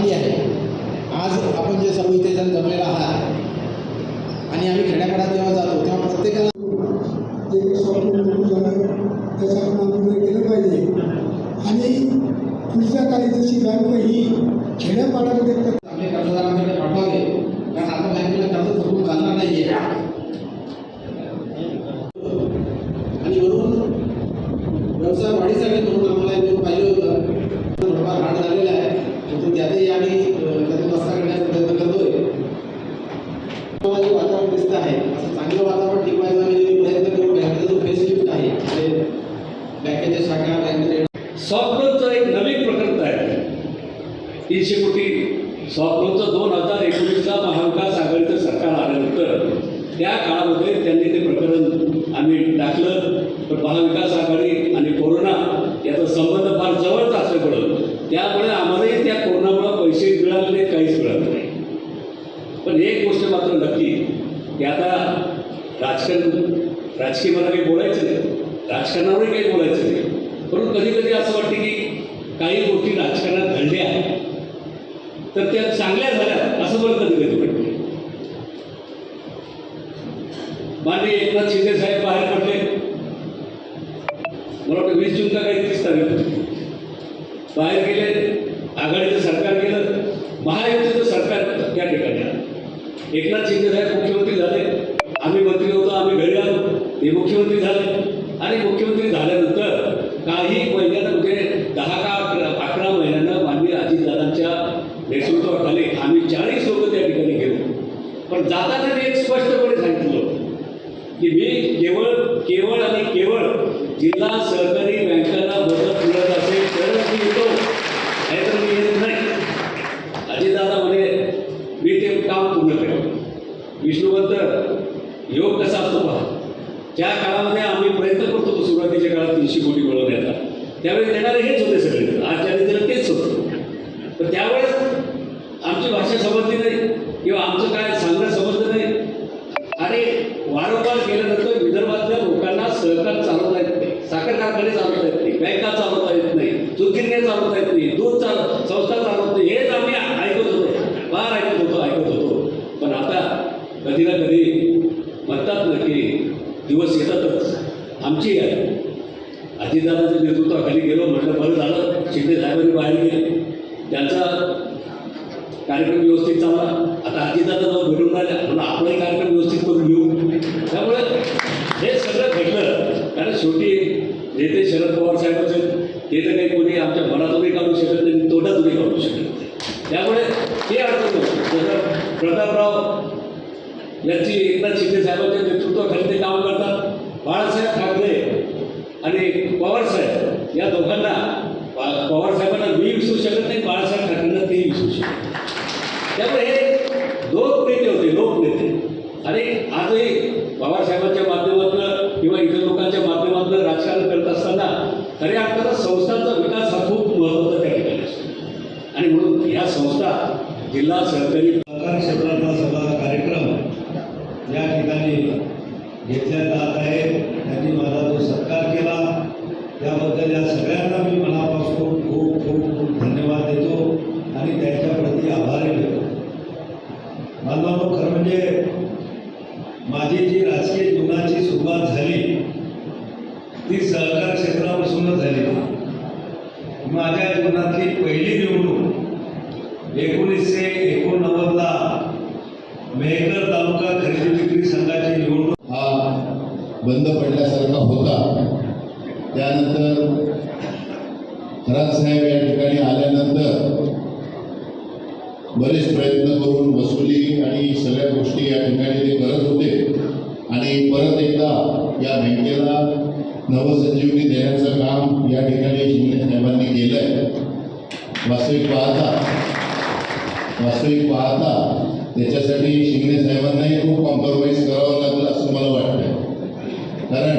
चांगली आहे. आज आपण जे सर्व इथे जण जमलेला आहात आणि आम्ही खेड्यापाड्यात जेव्हा जातो तेव्हा प्रत्येकाला ते स्वप्न पूर्ण झालं केलं पाहिजे. आणि पुढच्या काही जशी बँक ही खेड्यापाड्यामध्ये आपले कर्जदारांकडे पाठवावे कारण आता बँकेला कर्ज थकून चालणार नाही आहे आणि म्हणून व्यवसाय वाढीसाठी म्हणून आम्हाला एक दोन पाहिजे होतं थोडंफार हार्ड झालेलं आहे परंतु त्यातही आम्ही अ, त्यातून रस्ता काढण्याचा प्रयत्न करतोय मला जे वातावरण दिसतं आहे. असं चांगलं वातावरण टिकवायचा आम्ही प्रयत्न करू बँकेचा जो फेस लिफ्ट आहे. बँकेच्या शाखा बँकेच्या सॉफ्टवेअरचं एक नवीन प्रकरण तयार आहे तीनशे कोटी. सॉफ्टवेअरचं दोन हजार एकोणीसचा महाविकास आघाडीचं सरकार आल्यानंतर त्या काळामध्ये त्यांनी ते प्रकरण आम्ही टाकलं. पण महाविकास आघाडी आणि कोरोना याचा संबंध फार जवळचा असल्यामुळं त्यामुळे आम्हालाही त्या कोरोनामुळे पैसे मिळाले काहीच मिळालं नाही. पण एक गोष्ट मात्र नक्की की आता राजकारण राजकीय मला काही बोलायचं नाही. राजकारणावरही काही बोलायचं नाही. परंतु कधी कधी असं वाटते की काही गोष्टी राजकारणात घडल्या तर त्या चांगल्या झाल्या असं मला कधी कधी वाटते माननीय एकनाथ शिंदे साहेब बाहेर पडले. मला वाटतं वीस जूनला काही तीस तारीख बाहेर गेले आघाडीचं सरकार गेलं महायुती सरकार त्या ठिकाणी आलं. एकनाथ शिंदे साहेब मुख्यमंत्री झाले. आम्ही मंत्री होतो आम्ही घरी आलो. ते मुख्यमंत्री झाले. आणि मुख्यमंत्री झाल्यानंतर काही महिन्यानं म्हणजे दहा का अकरा अकरा महिन्यानं माननीय अजितदादांच्या नेतृत्वाखाली आम्ही चाळीस लोक त्या ठिकाणी गेलो. पण जाताना त्यांनी एक स्पष्टपणे सांगितलं की मी केवळ केवळ आणि केवळ जिल्हा सहकारी बँकांना मदत मिळत असेल तरच मी येतो नाहीतर मी येत नाही अजितदादा म्हणे मी ते काम पूर्ण केलं योग कसा असतो पहा. ज्या काळामध्ये आम्ही प्रयत्न करतो तो सुरुवातीच्या काळात तीनशे कोटी मिळवण्याचा त्यावेळी देणारे हेच होते सगळे. आजच्या दिलं तेच होतं. तर त्यावेळेस आमची भाषा समजली नाही किंवा आमचं काय सांगणं समजलं नाही. आणि वारंवार केल्यानंतर विदर्भातल्या लोकांना सहकार चालवता येत नाही. साखर कारखाने चालवता येत नाही. बँका चालवता येत नाही. दूध चालवता येत नाही. दूध चाल संस्था चालवत नाही. हेच आम्ही ऐकत होतो. फार ऐकत होतो ऐकत होतो. पण आता कधी ना कधी म्हणतात ना की दिवस येतातच आमची आहे अजितदादाच्या नेतृत्वाखाली गेलो म्हटलं बरं झालं शिंदे साहेबांनी बाहेर गेले. त्यांचा कार्यक्रम व्यवस्थित चालला. आता अजितदादा जाऊन भेटून राहिल्या. म्हणून आपलाही कार्यक्रम व्यवस्थित करून घेऊ. त्यामुळे हे सगळं घडलं. कारण शेवटी नेते शरद पवार साहेबांचे ते तर काही कोणी आमच्या मनातूनही काढू शकत नाही तोंडातूनही काढू शकत नाही. त्यामुळे ते अडचण जसं प्रतापराव यांची एकनाथ शिंदे साहेबांच्या नेतृत्वाखाली ते काम करतात. बाळासाहेब ठाकरे आणि पवारसाहेब या दोघांना पवारसाहेबांना मी विसरू शकत नाही बाळासाहेब ठाकरेंना ते विसरू शकत नाही. त्यामुळे हे दोन नेते होते लोकनेते आणि आजही पवारसाहेबांच्या माध्यमातून किंवा इतर लोकांच्या माध्यमातून राजकारण करत असताना खऱ्या अर्थानं संस्थांचा विकास हा खूप महत्त्वाचा त्या ठिकाणी असतो आणि म्हणून या संस्था जिल्हा सहकारी सहकार क्षेत्रातला सगळा कार्यक्रम या ठिकाणी घेतल्या बांधवांनो खरं म्हणजे माझी जी राजकीय जीवनाची सुरुवात झाली ती सहकार क्षेत्रापासूनच झाली. माझ्या जीवनातली पहिली निवडणूक एकोणीसशे एकोणनव्वदला मेहकर तालुका खरेदी विक्री संघाची निवडणूक. हा बंद पडल्यासारखा होता. त्यानंतर खरात साहेब या ठिकाणी आल्यानंतर बरेच प्रयत्न करून वसुली आणि सगळ्या गोष्टी या ठिकाणी ते करत होते. आणि परत एकदा या बँकेला नवसंजीवनी देण्याचं काम या ठिकाणी शिंदे साहेबांनी केलं आहे वास्तविक पाहता वास्तविक पाहता त्याच्यासाठी शिंगणे साहेबांनाही खूप कॉम्प्रोमाइज करावं लागलं असं मला वाटतं कारण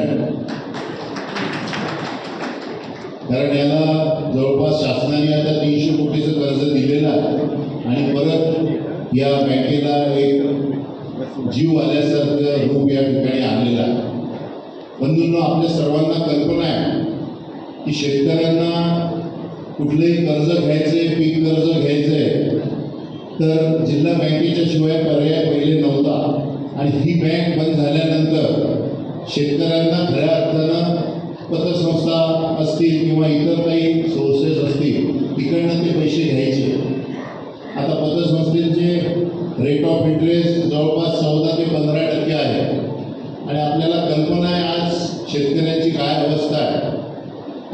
कारण याला तीनशे कर्ज दिलेलं आहे. आणि परत या बँकेला एक जीव आल्यासारखं रूप या ठिकाणी आलेलं आहे. बंधूंनो आपल्या सर्वांना कल्पना आहे की शेतकऱ्यांना कुठलंही कर्ज घ्यायचंय पीक कर्ज घ्यायचं आहे तर जिल्हा बँकेच्या शिवाय पर्याय पहिले नव्हता. आणि ही बँक बंद झाल्यानंतर शेतकऱ्यांना खऱ्या अर्थानं पतसंस्था असतील किंवा इतर काही सोर्सेस असतील तिकडनं ते पैसे घ्यायचे. आता पतसंस्थेचे रेट ऑफ इंटरेस्ट जवळपास चौदा ते पंधरा टक्के आहे. आणि आपल्याला कल्पना आहे आज शेतकऱ्यांची काय अवस्था आहे.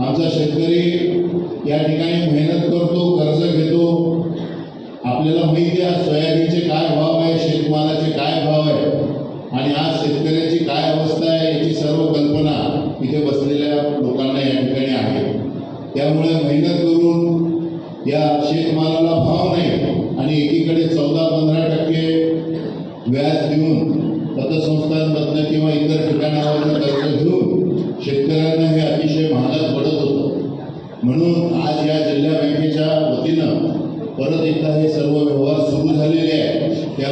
आमचा शेतकरी या ठिकाणी मेहनत करतो कर्ज घेतो. आपल्याला माहिती आहे सोयाबीनचे काय भाव आहे शेतमालाचे काय भाव आहे. आणि आज शेतकऱ्याची काय अवस्था आहे याची सर्व कल्पना इथे बसलेल्या लोकांना या ठिकाणी आहे. त्यामुळे मेहनत करून या शेतमालाला भाव नाही आणि एकीकडे चौदा पंधरा टक्के व्याज देऊन पतसंस्थांमधनं किंवा इतर ठिकाणावरनं कर्ज घेऊन शेतकऱ्यांना हे अतिशय महागात पडत होतं. म्हणून आज या जिल्हा बँकेच्या वतीनं परत एकदा हे सर्व व्यवहार सुरू झालेले आहे त्या